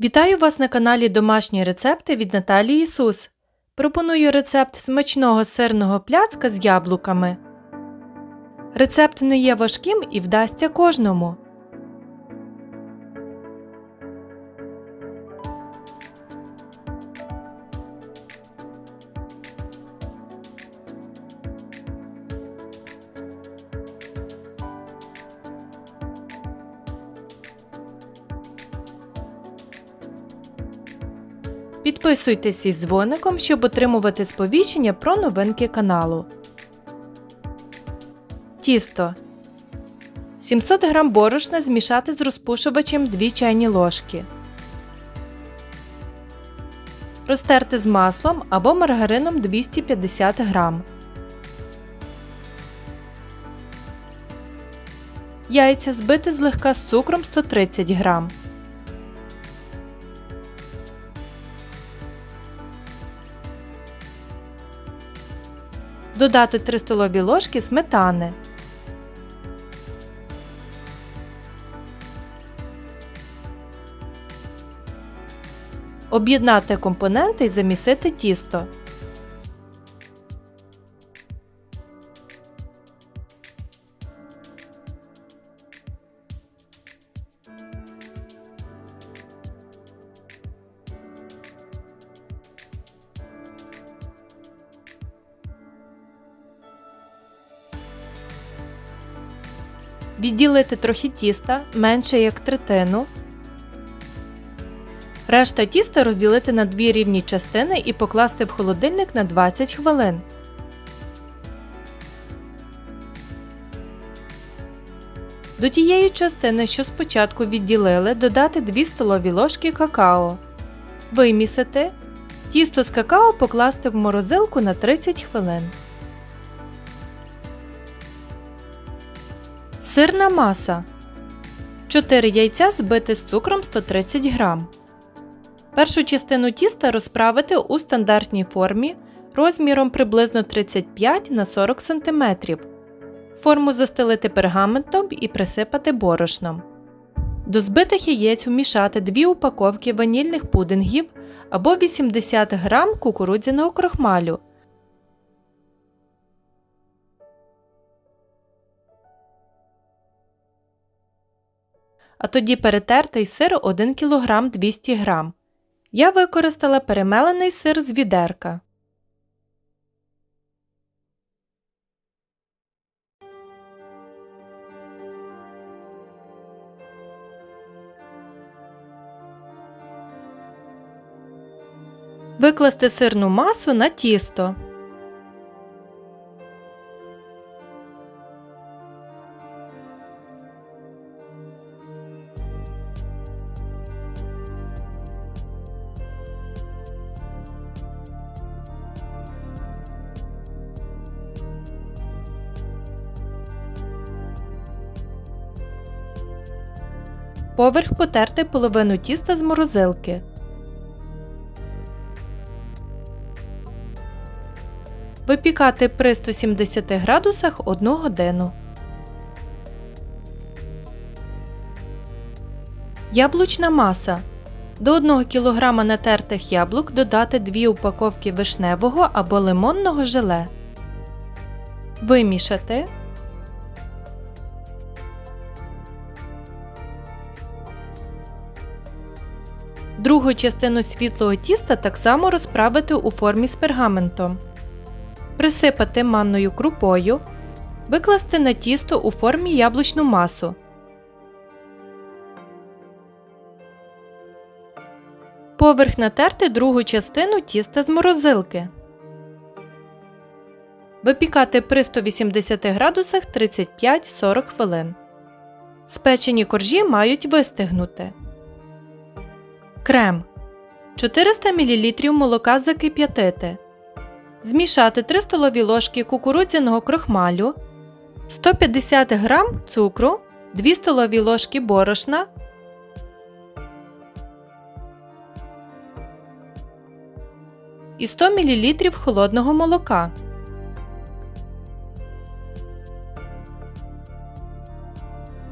Вітаю вас на каналі Домашні рецепти від Наталії Ісус. Пропоную рецепт смачного сирного пляцка з яблуками. Рецепт не є важким і вдасться кожному. Підписуйтесь із дзвоником, щоб отримувати сповіщення про новинки каналу. Тісто 700 г борошна змішати з розпушувачем 2 чайні ложки. Розтерти з маслом або маргарином 250 г. Яйця збити злегка з цукром 130 г. Додати 3 столові ложки сметани. Об'єднати компоненти і замісити тісто. Відділити трохи тіста менше як третину. Решта тіста розділити на дві рівні частини і покласти в холодильник на 20 хвилин. До тієї частини, що спочатку відділили, додати 2 столові ложки какао. Вимісити. Тісто з какао покласти в морозилку на 30 хвилин. Сирна маса. 4 яйця збити з цукром 130 г. Першу частину тіста розправити у стандартній формі розміром приблизно 35 на 40 см. Форму застелити пергаментом і присипати борошном. До збитих яєць вмішати 2 упаковки ванільних пудингів або 80 г кукурудзяного крохмалю. А тоді перетертий сир 1 кг 200 г. Я використала перемелений сир з відерка. Викласти сирну масу на тісто. Поверх потерти половину тіста з морозилки. Випікати при 170 градусах 1 годину. Яблучна маса. До 1 кг натертих яблук додати 2 упаковки вишневого або лимонного желе. Вимішати. Другу частину світлого тіста так само розправити у формі з пергаментом. Присипати манною крупою. Викласти на тісто у формі яблучну масу. Поверх натерти другу частину тіста з морозилки. Випікати при 180 градусах 35-40 хвилин. Спечені коржі мають вистигнути. Крем 400 мл молока закип'ятити. Змішати 3 столові ложки кукурудзяного крохмалю, 150 г цукру, 2 столові ложки борошна, і 100 мл холодного молока.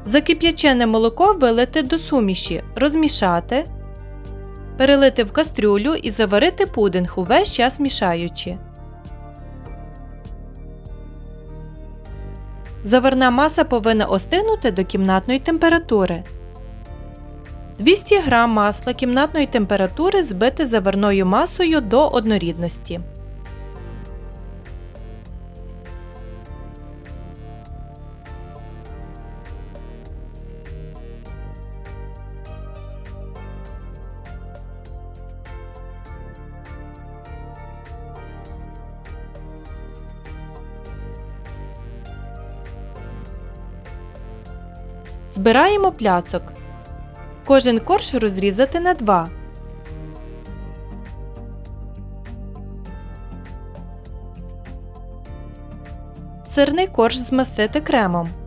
Закип'ячене молоко вилити до суміші, розмішати. Перелити в кастрюлю і заварити пудинг увесь час мішаючи. Заварна маса повинна остинути до кімнатної температури. 200 г масла кімнатної температури збити заварною масою до однорідності. Збираємо пляцок. Кожен корж розрізати на два. Сирний корж змастити кремом.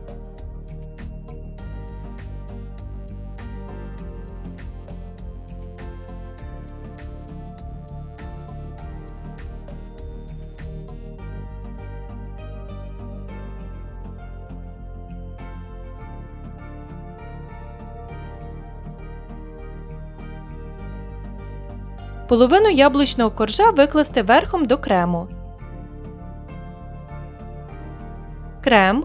Половину яблучного коржа викласти верхом до крему. Крем.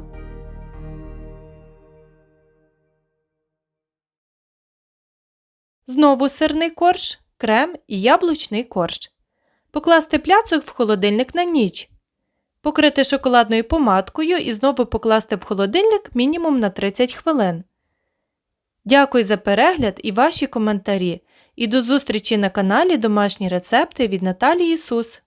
Знову сирний корж, крем і яблучний корж. Покласти пляцок в холодильник на ніч. Покрити шоколадною помадкою і знову покласти в холодильник мінімум на 30 хвилин. Дякую за перегляд і ваші коментарі. І до зустрічі на каналі Домашні рецепти від Наталії Ісус.